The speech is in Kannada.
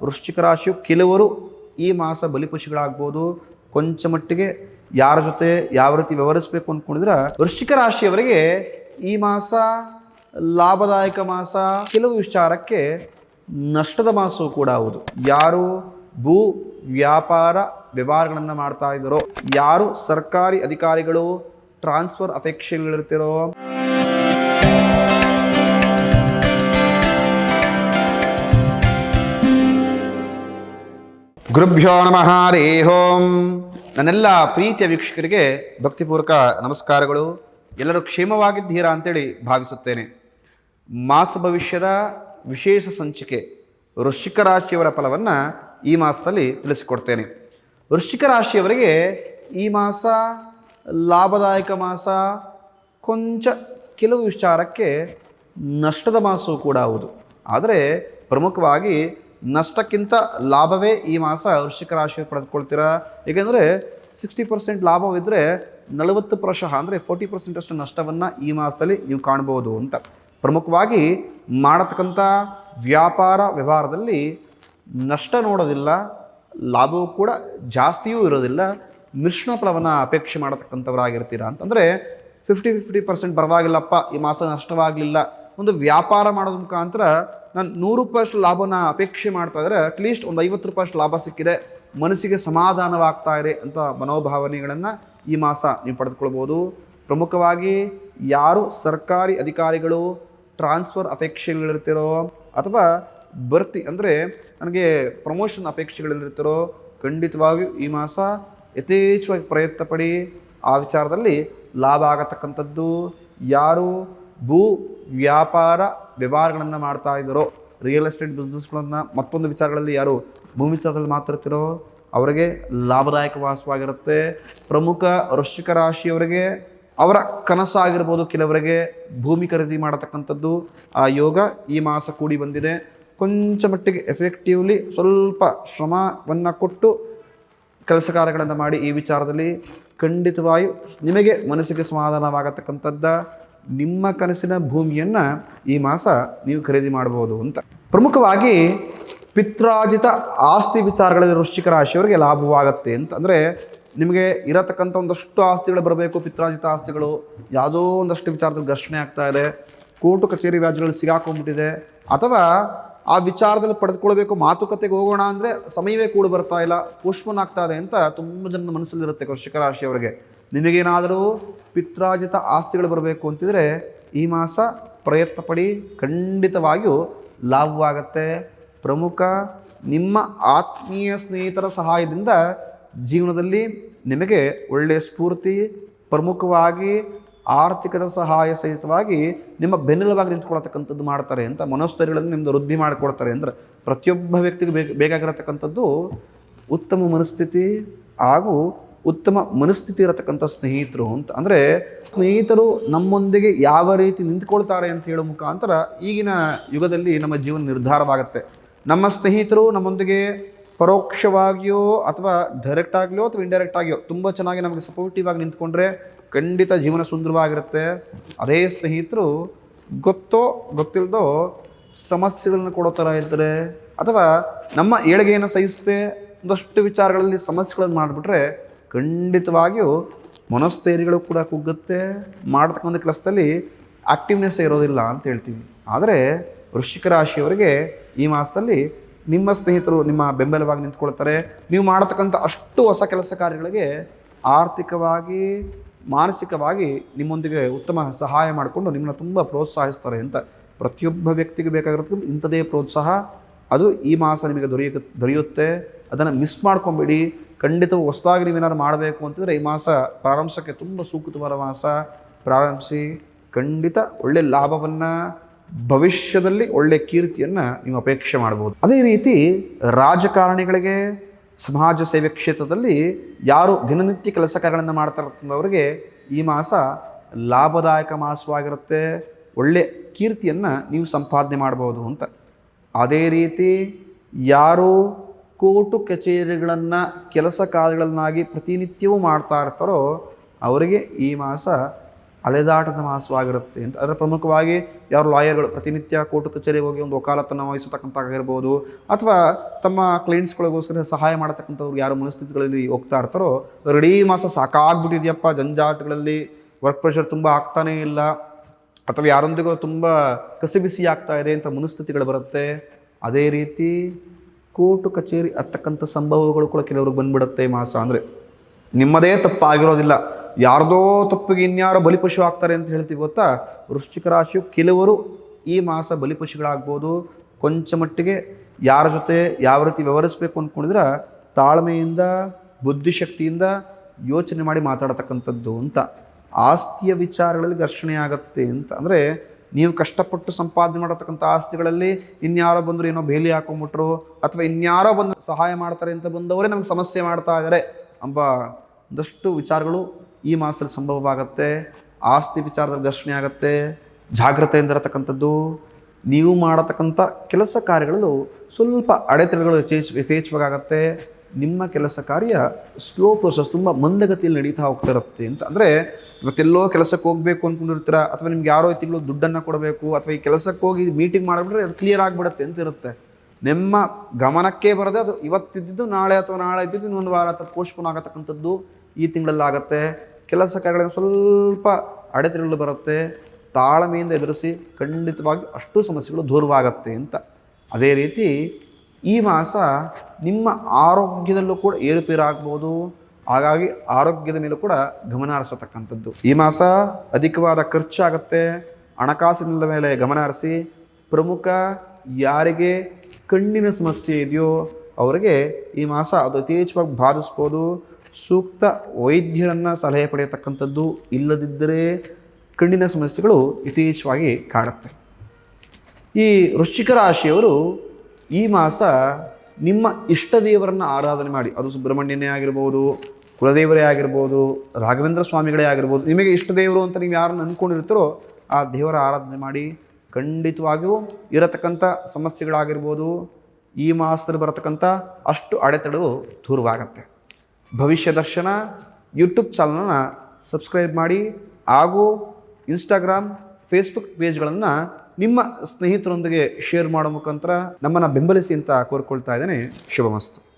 ವೃಶ್ಚಿಕ ರಾಶಿಯು ಕೆಲವರು ಈ ಮಾಸ ಬಲಿಪಶುಗಳಾಗ್ಬೋದು. ಕೊಂಚ ಮಟ್ಟಿಗೆ ಯಾರ ಜೊತೆ ಯಾವ ರೀತಿ ವ್ಯವಹರಿಸಬೇಕು ಅಂದ್ಕೊಂಡಿದ್ರೆ ವೃಶ್ಚಿಕ ರಾಶಿಯವರಿಗೆ ಈ ಮಾಸ ಲಾಭದಾಯಕ ಮಾಸ, ಕೆಲವು ವಿಚಾರಕ್ಕೆ ನಷ್ಟದ ಮಾಸವೂ ಕೂಡ ಹೌದು. ಯಾರು ಭೂ ವ್ಯಾಪಾರ ವ್ಯವಹಾರಗಳನ್ನು ಮಾಡ್ತಾ ಇದ್ದಾರೋ, ಯಾರು ಸರ್ಕಾರಿ ಅಧಿಕಾರಿಗಳು ಟ್ರಾನ್ಸ್ಫರ್ ಅಪೇಕ್ಷೆಗಳಿರ್ತಿರೋ ಗುರುಭ್ಯೋ ನಮಃ ರೇ ನನ್ನೆಲ್ಲ ಪ್ರೀತಿಯ ವೀಕ್ಷಕರಿಗೆ ಭಕ್ತಿಪೂರ್ವಕ ನಮಸ್ಕಾರಗಳು. ಎಲ್ಲರೂ ಕ್ಷೇಮವಾಗಿದ್ದೀರಾ ಅಂತೇಳಿ ಭಾವಿಸುತ್ತೇನೆ. ಮಾಸ ಭವಿಷ್ಯದ ವಿಶೇಷ ಸಂಚಿಕೆ, ವೃಶ್ಚಿಕ ರಾಶಿಯವರ ಫಲವನ್ನು ಈ ಮಾಸದಲ್ಲಿ ತಿಳಿಸಿಕೊಡ್ತೇನೆ. ವೃಶ್ಚಿಕ ರಾಶಿಯವರಿಗೆ ಈ ಮಾಸ ಲಾಭದಾಯಕ ಮಾಸ, ಕೊಂಚ ಕೆಲವು ವಿಚಾರಕ್ಕೆ ನಷ್ಟದ ಮಾಸವೂ ಕೂಡ ಹೌದು. ಆದರೆ ಪ್ರಮುಖವಾಗಿ ನಷ್ಟಕ್ಕಿಂತ ಲಾಭವೇ ಈ ಮಾಸ ವೃಶ್ಚಿಕ ರಾಶಿ ಪಡೆದುಕೊಳ್ತೀರಾ? ಏಕೆಂದರೆ ಸಿಕ್ಸ್ಟಿ ಪರ್ಸೆಂಟ್ ಲಾಭವಿದ್ದರೆ ನಲವತ್ತು ಪ್ರಶಃ ಅಂದರೆ ಫೋರ್ಟಿ ಪರ್ಸೆಂಟಷ್ಟು ನಷ್ಟವನ್ನು ಈ ಮಾಸದಲ್ಲಿ ನೀವು ಕಾಣ್ಬೋದು ಅಂತ. ಪ್ರಮುಖವಾಗಿ ಮಾಡತಕ್ಕಂಥ ವ್ಯಾಪಾರ ವ್ಯವಹಾರದಲ್ಲಿ ನಷ್ಟ ನೋಡೋದಿಲ್ಲ, ಲಾಭವೂ ಕೂಡ ಜಾಸ್ತಿಯೂ ಇರೋದಿಲ್ಲ, ಮಿಶ್ರಣ ಫಲವನ್ನು ಅಪೇಕ್ಷೆ ಮಾಡತಕ್ಕಂಥವರಾಗಿರ್ತೀರ ಅಂತಂದರೆ ಫಿಫ್ಟಿ ಫಿಫ್ಟಿ ಪರ್ಸೆಂಟ್ ಪರವಾಗಿಲ್ಲಪ್ಪ, ಈ ಮಾಸ ನಷ್ಟವಾಗಲಿಲ್ಲ ಒಂದು ವ್ಯಾಪಾರ ಮಾಡೋದ್ರ ಮುಖಾಂತರ ನಾನು ನೂರು ರೂಪಾಯಿಷ್ಟು ಲಾಭನ ಅಪೇಕ್ಷೆ ಮಾಡ್ತಾ ಇದ್ದರೆ ಅಟ್ಲೀಸ್ಟ್ ಒಂದು ಐವತ್ತು ರೂಪಾಯಿಷ್ಟು ಲಾಭ ಸಿಕ್ಕಿದೆ. ಮನಸ್ಸಿಗೆ ಸಮಾಧಾನವಾಗ್ತಾ ಇದೆ ಅಂತ ಮನೋಭಾವನೆಗಳನ್ನು ಈ ಮಾಸ ನೀವು ಪಡೆದುಕೊಳ್ಬೋದು ಪ್ರಮುಖವಾಗಿ ಯಾರು ಸರ್ಕಾರಿ ಅಧಿಕಾರಿಗಳು ಟ್ರಾನ್ಸ್ಫರ್ ಅಪೇಕ್ಷೆಗಳಿರ್ತಿರೋ ಅಥವಾ ಬರ್ತಿ ಅಂದರೆ ನನಗೆ ಪ್ರಮೋಷನ್ ಅಪೇಕ್ಷೆಗಳಿರ್ತಿರೋ ಖಂಡಿತವಾಗಿಯೂ ಈ ಮಾಸ ಯಥೇಚ್ಛವಾಗಿ ಪ್ರಯತ್ನ ಪಡಿ ಆ ವಿಚಾರದಲ್ಲಿ ಲಾಭ ಆಗತಕ್ಕಂಥದ್ದು. ಯಾರು ಭೂ ವ್ಯಾಪಾರ ವ್ಯವಹಾರಗಳನ್ನು ಮಾಡ್ತಾ ಇದ್ದಾರೋ ರಿಯಲ್ ಎಸ್ಟೇಟ್ ಬಿಸ್ನೆಸ್ಗಳನ್ನು ಮತ್ತೊಂದು ವಿಚಾರಗಳಲ್ಲಿ ಯಾರು ಭೂಮಿ ವಿಚಾರದಲ್ಲಿ ಮಾತಾಡ್ತಿರೋ ಅವರಿಗೆ ಲಾಭದಾಯಕ ವಾಸವಾಗಿರುತ್ತೆ. ಪ್ರಮುಖ ವೃಶ್ಚಿಕ ರಾಶಿಯವರಿಗೆ ಅವರ ಕನಸಾಗಿರ್ಬೋದು, ಕೆಲವರಿಗೆ ಭೂಮಿ ಖರೀದಿ ಮಾಡತಕ್ಕಂಥದ್ದು. ಆ ಯೋಗ ಈ ಮಾಸ ಕೂಡಿ ಬಂದಿದೆ. ಕೊಂಚ ಮಟ್ಟಿಗೆ ಎಫೆಕ್ಟಿವ್ಲಿ ಸ್ವಲ್ಪ ಶ್ರಮವನ್ನು ಕೊಟ್ಟು ಕೆಲಸ ಕಾರ್ಯಗಳನ್ನು ಮಾಡಿ ಈ ವಿಚಾರದಲ್ಲಿ ಖಂಡಿತವಾಗಿಯೂ ನಿಮಗೆ ಮನಸ್ಸಿಗೆ ಸಮಾಧಾನವಾಗತಕ್ಕಂಥದ್ದ. ನಿಮ್ಮ ಕನಸಿನ ಭೂಮಿಯನ್ನು ಈ ಮಾಸ ನೀವು ಖರೀದಿ ಮಾಡ್ಬೋದು ಅಂತ. ಪ್ರಮುಖವಾಗಿ ಪಿತ್ರಾಜಿತ ಆಸ್ತಿ ವಿಚಾರಗಳಲ್ಲಿ ವೃಶ್ಚಿಕ ರಾಶಿಯವರಿಗೆ ಲಾಭವಾಗತ್ತೆ ಅಂತ. ಅಂದರೆ ನಿಮಗೆ ಇರತಕ್ಕಂಥ ಒಂದಷ್ಟು ಆಸ್ತಿಗಳು ಬರಬೇಕು ಪಿತ್ರಾಜಿತ ಆಸ್ತಿಗಳು. ಯಾವುದೋ ಒಂದಷ್ಟು ವಿಚಾರದಲ್ಲಿ ಘರ್ಷಣೆ ಆಗ್ತಾ ಇದೆ. ಕೋರ್ಟು ಕಚೇರಿ ವ್ಯಾಜ್ಯಗಳಲ್ಲಿ ಸಿಗಾಕೊಂಡ್ಬಿಟ್ಟಿದೆ. ಅಥವಾ ಆ ವಿಚಾರದಲ್ಲಿ ಪಡೆದುಕೊಳ್ಬೇಕು ಮಾತುಕತೆಗೆ ಹೋಗೋಣ ಅಂದರೆ ಸಮಯವೇ ಕೂಡ ಬರ್ತಾ ಇಲ್ಲ, ಪೋಸ್ಟ್ಪೋನ್ ಆಗ್ತಾ ಇದೆ ಅಂತ ತುಂಬ ಜನ ಮನಸ್ಸಲ್ಲಿರುತ್ತೆ ವೃಶ್ಚಿಕ ರಾಶಿಯವರಿಗೆ. ನಿಮಗೇನಾದರೂ ಪಿತ್ರಾಜಿತ ಆಸ್ತಿಗಳು ಬರಬೇಕು ಅಂತಿದ್ರೆ ಈ ಮಾಸ ಪ್ರಯತ್ನ ಪಡಿ ಖಂಡಿತವಾಗಿಯೂ ಲಾಭವಾಗತ್ತೆ. ಪ್ರಮುಖ ನಿಮ್ಮ ಆತ್ಮೀಯ ಸ್ನೇಹಿತರ ಸಹಾಯದಿಂದ ಜೀವನದಲ್ಲಿ ನಿಮಗೆ ಒಳ್ಳೆಯ ಸ್ಫೂರ್ತಿ, ಪ್ರಮುಖವಾಗಿ ಆರ್ಥಿಕದ ಸಹಾಯ ಸಹಿತವಾಗಿ ನಿಮ್ಮ ಬೆನ್ನೆಲುಬಾಗಿ ನಿಂತ್ಕೊಳ್ತಕ್ಕಂಥದ್ದು ಮಾಡ್ತಾರೆ ಅಂತ ಮನೋಸ್ಥೈರ್ಯಗಳನ್ನು ನಿಮ್ಮದು ವೃದ್ಧಿ ಮಾಡಿಕೊಡ್ತಾರೆ ಅಂದರೆ ಪ್ರತಿಯೊಬ್ಬ ವ್ಯಕ್ತಿಗೂ ಬೇಕು ಬೇಕಾಗಿರತಕ್ಕಂಥದ್ದು ಉತ್ತಮ ಮನಸ್ಥಿತಿ ಹಾಗೂ ಉತ್ತಮ ಮನಸ್ಥಿತಿ ಇರತಕ್ಕಂಥ ಸ್ನೇಹಿತರು ಅಂತ. ಅಂದರೆ ಸ್ನೇಹಿತರು ನಮ್ಮೊಂದಿಗೆ ಯಾವ ರೀತಿ ನಿಂತ್ಕೊಳ್ತಾರೆ ಅಂತ ಹೇಳೋ ಮುಖಾಂತರ ಈಗಿನ ಯುಗದಲ್ಲಿ ನಮ್ಮ ಜೀವನ ನಿರ್ಧಾರವಾಗುತ್ತೆ. ನಮ್ಮ ಸ್ನೇಹಿತರು ನಮ್ಮೊಂದಿಗೆ ಪರೋಕ್ಷವಾಗಿಯೋ ಅಥವಾ ಡೈರೆಕ್ಟ್ ಆಗಲಿಯೋ ಅಥವಾ ಇಂಡೈರೆಕ್ಟ್ ಆಗಿಯೋ ತುಂಬ ಚೆನ್ನಾಗಿ ನಮಗೆ ಸಪೋರ್ಟಿವ್ ಆಗಿ ನಿಂತ್ಕೊಂಡ್ರೆ ಖಂಡಿತ ಜೀವನ ಸುಂದರವಾಗಿರುತ್ತೆ. ಅದೇ ಸ್ನೇಹಿತರು ಗೊತ್ತೋ ಗೊತ್ತಿಲ್ಲದೋ ಸಮಸ್ಯೆಗಳನ್ನು ಕೊಡೋ ಥರ ಇದ್ದರೆ ಅಥವಾ ನಮ್ಮ ಏಳಿಗೆಯನ್ನು ಸಹಿಸದೆ ಒಂದಷ್ಟು ವಿಚಾರಗಳಲ್ಲಿ ಸಮಸ್ಯೆಗಳನ್ನು ಮಾಡಿಬಿಟ್ರೆ ಖಂಡಿತವಾಗಿಯೂ ಮನೋಸ್ಥೈರ್ಯಗಳು ಕೂಡ ಕುಗ್ಗುತ್ತೆ. ಮಾಡ್ತಕ್ಕಂಥ ಕೆಲಸದಲ್ಲಿ ಆಕ್ಟಿವ್ನೆಸ್ ಇರೋದಿಲ್ಲ ಅಂತ ಹೇಳ್ತೀವಿ. ಆದರೆ ವೃಶ್ಚಿಕ ರಾಶಿಯವರಿಗೆ ಈ ಮಾಸದಲ್ಲಿ ನಿಮ್ಮ ಸ್ನೇಹಿತರು ನಿಮ್ಮ ಬೆಂಬಲವಾಗಿ ನಿಂತ್ಕೊಳ್ತಾರೆ. ನೀವು ಮಾಡತಕ್ಕಂಥ ಅಷ್ಟು ಹೊಸ ಕೆಲಸ ಕಾರ್ಯಗಳಿಗೆ ಆರ್ಥಿಕವಾಗಿ, ಮಾನಸಿಕವಾಗಿ ನಿಮ್ಮೊಂದಿಗೆ ಉತ್ತಮ ಸಹಾಯ ಮಾಡಿಕೊಂಡು ನಿಮ್ಮನ್ನು ತುಂಬ ಪ್ರೋತ್ಸಾಹಿಸ್ತಾರೆ ಅಂತ ಪ್ರತಿಯೊಬ್ಬ ವ್ಯಕ್ತಿಗೆ ಬೇಕಾಗಿರೋದು ಇಂಥದೇ ಪ್ರೋತ್ಸಾಹ. ಅದು ಈ ಮಾಸ ನಿಮಗೆ ದೊರೆಯ ದೊರೆಯುತ್ತೆ. ಅದನ್ನು ಮಿಸ್ ಮಾಡ್ಕೊಂಬೇಡಿ. ಖಂಡಿತವೂ ಹೊಸದಾಗಿ ನೀವೇನಾದ್ರು ಮಾಡಬೇಕು ಅಂತಂದರೆ ಈ ಮಾಸ ಪ್ರಾರಂಭಿಸೋಕ್ಕೆ ತುಂಬ ಸೂಕ್ತವಾದ ಮಾಸ ಪ್ರಾರಂಭಿಸಿ, ಖಂಡಿತ ಒಳ್ಳೆ ಲಾಭವನ್ನು ಭವಿಷ್ಯದಲ್ಲಿ ಒಳ್ಳೆ ಕೀರ್ತಿಯನ್ನು ನೀವು ಅಪೇಕ್ಷೆ ಮಾಡ್ಬೋದು. ಅದೇ ರೀತಿ ರಾಜಕಾರಣಿಗಳಿಗೆ, ಸಮಾಜ ಸೇವೆ ಕ್ಷೇತ್ರದಲ್ಲಿ ಯಾರು ದಿನನಿತ್ಯ ಕೆಲಸ ಕಾರ್ಯಗಳನ್ನು ಮಾಡ್ತಾ ಇರ್ತದವರಿಗೆ ಈ ಮಾಸ ಲಾಭದಾಯಕ ಮಾಸವಾಗಿರುತ್ತೆ, ಒಳ್ಳೆ ಕೀರ್ತಿಯನ್ನು ನೀವು ಸಂಪಾದನೆ ಮಾಡ್ಬೋದು ಅಂತ. ಅದೇ ರೀತಿ ಯಾರು ಕೋರ್ಟು ಕಚೇರಿಗಳನ್ನು, ಕೆಲಸ ಕಾರ್ಯಗಳನ್ನಾಗಿ ಪ್ರತಿನಿತ್ಯವೂ ಮಾಡ್ತಾ ಇರ್ತಾರೋ, ಅವರಿಗೆ ಈ ಮಾಸ ಅಲೆದಾಟದ ಮಾಸವಾಗಿರುತ್ತೆ ಅಂತ. ಅದರ ಪ್ರಮುಖವಾಗಿ ಯಾರು ಲಾಯರ್ಗಳು ಪ್ರತಿನಿತ್ಯ ಕೋರ್ಟ್ ಕಚೇರಿಗೆ ಹೋಗಿ ಒಂದು ವಕಾಲತ್ತನ್ನು ವಹಿಸತಕ್ಕಂಥಾಗಿರ್ಬೋದು ಅಥವಾ ತಮ್ಮ ಕ್ಲೈಂಟ್ಸ್ಗಳಿಗೋಸ್ಕರ ಸಹಾಯ ಮಾಡತಕ್ಕಂಥವ್ರು ಯಾರು ಮನಸ್ಥಿತಿಗಳಲ್ಲಿ ಹೋಗ್ತಾ ಇರ್ತಾರೋ ಇಡೀ ಮಾಸ ಸಾಕಾಗ್ಬಿಟ್ಟಿದೆಯಪ್ಪ, ಜಂಜಾಟಗಳಲ್ಲಿ ವರ್ಕ್ ಪ್ರೆಷರ್ ತುಂಬ ಆಗ್ತಾನೇ ಇಲ್ಲ, ಅಥವಾ ಯಾರೊಂದಿಗೂ ತುಂಬ ಕಸಿಬಿಸಿ ಆಗ್ತಾ ಇದೆ ಅಂತ ಮನಸ್ಥಿತಿಗಳು ಬರುತ್ತೆ. ಅದೇ ರೀತಿ ಕೋರ್ಟು ಕಚೇರಿ ಹತ್ತಕ್ಕಂಥ ಸಂಭವಗಳು ಕೂಡ ಕೆಲವ್ರಿಗೆ ಬಂದ್ಬಿಡುತ್ತೆ ಮಾಸ. ಅಂದರೆ ನಿಮ್ಮದೇ ತಪ್ಪಾಗಿರೋದಿಲ್ಲ. ಯಾರ್ದೋ ತಪ್ಪಿಗೆ ಇನ್ಯಾರೋ ಬಲಿಪಶು ಆಗ್ತಾರೆ ಅಂತ ಹೇಳ್ತೀವಿ ಗೊತ್ತಾ? ವೃಶ್ಚಿಕ ರಾಶಿಯು ಕೆಲವರು ಈ ಮಾಸ ಬಲಿಪಶುಗಳಾಗ್ಬೋದು. ಕೊಂಚ ಮಟ್ಟಿಗೆ ಯಾರ ಜೊತೆ ಯಾವ ರೀತಿ ವ್ಯವಹರಿಸಬೇಕು ಅಂದ್ಕೊಂಡಿದ್ರೆ ತಾಳ್ಮೆಯಿಂದ, ಬುದ್ಧಿಶಕ್ತಿಯಿಂದ ಯೋಚನೆ ಮಾಡಿ ಮಾತಾಡತಕ್ಕಂಥದ್ದು ಅಂತ. ಆಸ್ತಿಯ ವಿಚಾರಗಳಲ್ಲಿ ಘರ್ಷಣೆ ಆಗತ್ತೆ ಅಂತ. ಅಂದರೆ ನೀವು ಕಷ್ಟಪಟ್ಟು ಸಂಪಾದನೆ ಮಾಡತಕ್ಕಂಥ ಆಸ್ತಿಗಳಲ್ಲಿ ಇನ್ಯಾರೋ ಬಂದರು ಏನೋ ಬೇಲಿ ಹಾಕೊಂಬಿಟ್ರು ಅಥವಾ ಇನ್ಯಾರೋ ಬಂದು ಸಹಾಯ ಮಾಡ್ತಾರೆ ಅಂತ ಬಂದವರೇ ನಮ್ಗೆ ಸಮಸ್ಯೆ ಮಾಡ್ತಾ ಇದ್ದಾರೆ ಎಂಬ ಒಂದಷ್ಟು ವಿಚಾರಗಳು ಈ ಮಾಸದಲ್ಲಿ ಸಂಭವವಾಗತ್ತೆ. ಆಸ್ತಿ ವಿಚಾರದಲ್ಲಿ ಘರ್ಷಣೆ ಆಗುತ್ತೆ. ಜಾಗ್ರತೆಯಿಂದ ಇರತಕ್ಕಂಥದ್ದು. ನೀವು ಮಾಡತಕ್ಕಂಥ ಕೆಲಸ ಕಾರ್ಯಗಳು ಸ್ವಲ್ಪ ಅಡೆತಡೆಗಳು ಯಥೇಚ್ ಯಥೇಚ್ಛವಾಗತ್ತೆ. ನಿಮ್ಮ ಕೆಲಸ ಕಾರ್ಯ ಸ್ಲೋ ಪ್ರೋಸೆಸ್ ತುಂಬ ಮಂದಗತಿಯಲ್ಲಿ ನಡೀತಾ ಹೋಗ್ತಾ ಇರುತ್ತೆ ಅಂತ. ಅಂದರೆ ಇವತ್ತೆಲ್ಲೋ ಕೆಲಸಕ್ಕೆ ಹೋಗಬೇಕು ಅಂದ್ಕೊಂಡಿರ್ತೀರ ಅಥವಾ ನಿಮ್ಗೆ ಯಾರೋ ತಿಂಗಳು ದುಡ್ಡನ್ನು ಕೊಡಬೇಕು, ಅಥವಾ ಈ ಕೆಲಸಕ್ಕೆ ಹೋಗಿ ಮೀಟಿಂಗ್ ಮಾಡಿಬಿಟ್ರೆ ಅದು ಕ್ಲಿಯರ್ ಆಗಿಬಿಡುತ್ತೆ ಅಂತ ಇರುತ್ತೆ ನಿಮ್ಮ ಗಮನಕ್ಕೆ ಬರದೆ ಅದು ಇವತ್ತಿದ್ದು ನಾಳೆ ಅಥವಾ ನಾಳೆ ಇದ್ದಿದ್ದು ಇನ್ನೊಂದು ವಾರ ಅಥವಾ ಪೋಸ್ಟ್ಪೋನ್ ಆಗತಕ್ಕಂಥದ್ದು ಈ ತಿಂಗಳಲ್ಲಾಗತ್ತೆ. ಕೆಲಸ ಕಾರ್ಯಗಳಿಗೆ ಸ್ವಲ್ಪ ಅಡೆತಡೆಗಳು ಬರುತ್ತೆ. ತಾಳ್ಮೆಯಿಂದ ಎದುರಿಸಿ ಖಂಡಿತವಾಗಿ ಅಷ್ಟು ಸಮಸ್ಯೆಗಳು ದೂರವಾಗತ್ತೆ ಅಂತ. ಅದೇ ರೀತಿ ಈ ಮಾಸ ನಿಮ್ಮ ಆರೋಗ್ಯದಲ್ಲೂ ಕೂಡ ಏರುಪೇರು ಆಗ್ಬೋದು ಹಾಗಾಗಿ ಆರೋಗ್ಯದ ಮೇಲೂ ಕೂಡ ಗಮನ ಹರಿಸತಕ್ಕಂಥದ್ದು ಈ ಮಾಸ ಅಧಿಕವಾದ ಖರ್ಚಾಗತ್ತೆ. ಹಣಕಾಸಿನ ಮೇಲೆ ಗಮನ ಹರಿಸಿ ಪ್ರಮುಖ ಯಾರಿಗೆ ಕಣ್ಣಿನ ಸಮಸ್ಯೆ ಇದೆಯೋ ಅವರಿಗೆ ಈ ಮಾಸ ಅದು ಯಥೇಚ್ಛವಾಗಿ ಬಾಧಿಸ್ಬೋದು. ಸೂಕ್ತ ವೈದ್ಯರನ್ನು ಸಲಹೆ ಪಡೆಯತಕ್ಕಂಥದ್ದು ಇಲ್ಲದಿದ್ದರೆ ಕಣ್ಣಿನ ಸಮಸ್ಯೆಗಳು ಯಥೇಚ್ಛವಾಗಿ ಕಾಡುತ್ತೆ. ಈ ವೃಶ್ಚಿಕ ರಾಶಿಯವರು ಈ ಮಾಸ ನಿಮ್ಮ ಇಷ್ಟ ದೇವರನ್ನು ಆರಾಧನೆ ಮಾಡಿ. ಅದು ಸುಬ್ರಹ್ಮಣ್ಯನೇ ಆಗಿರ್ಬೋದು, ಕುಲದೇವರೇ ಆಗಿರ್ಬೋದು, ರಾಘವೇಂದ್ರ ಸ್ವಾಮಿಗಳೇ ಆಗಿರ್ಬೋದು, ನಿಮಗೆ ಇಷ್ಟ ದೇವರು ಅಂತ ನೀವು ಯಾರನ್ನು ಅಂದ್ಕೊಂಡಿರ್ತೀರೋ ಆ ದೇವರ ಆರಾಧನೆ ಮಾಡಿ. ಖಂಡಿತವಾಗಿಯೂ ಇರತಕ್ಕಂಥ ಸಮಸ್ಯೆಗಳಾಗಿರ್ಬೋದು, ಈ ಮಾಸದಲ್ಲಿ ಬರತಕ್ಕಂಥ ಅಷ್ಟು ಅಡೆತಡೆಗಳು ದೂರವಾಗತ್ತೆ. ಭವಿಷ್ಯ ದರ್ಶನ, ಯೂಟ್ಯೂಬ್ ಚಾನಲನ್ನು ಸಬ್ಸ್ಕ್ರೈಬ್ ಮಾಡಿ ಹಾಗೂ ಇನ್ಸ್ಟಾಗ್ರಾಮ್ ಫೇಸ್ಬುಕ್ ಪೇಜ್ಗಳನ್ನು ನಿಮ್ಮ ಸ್ನೇಹಿತರೊಂದಿಗೆ ಶೇರ್ ಮಾಡೋ ಮುಖಾಂತರ ನಮ್ಮನ್ನು ಬೆಂಬಲಿಸಿ ಅಂತ ಕೋರ್ಕೊಳ್ತಾ ಇದ್ದೇನೆ. ಶುಭಮಸ್ತು.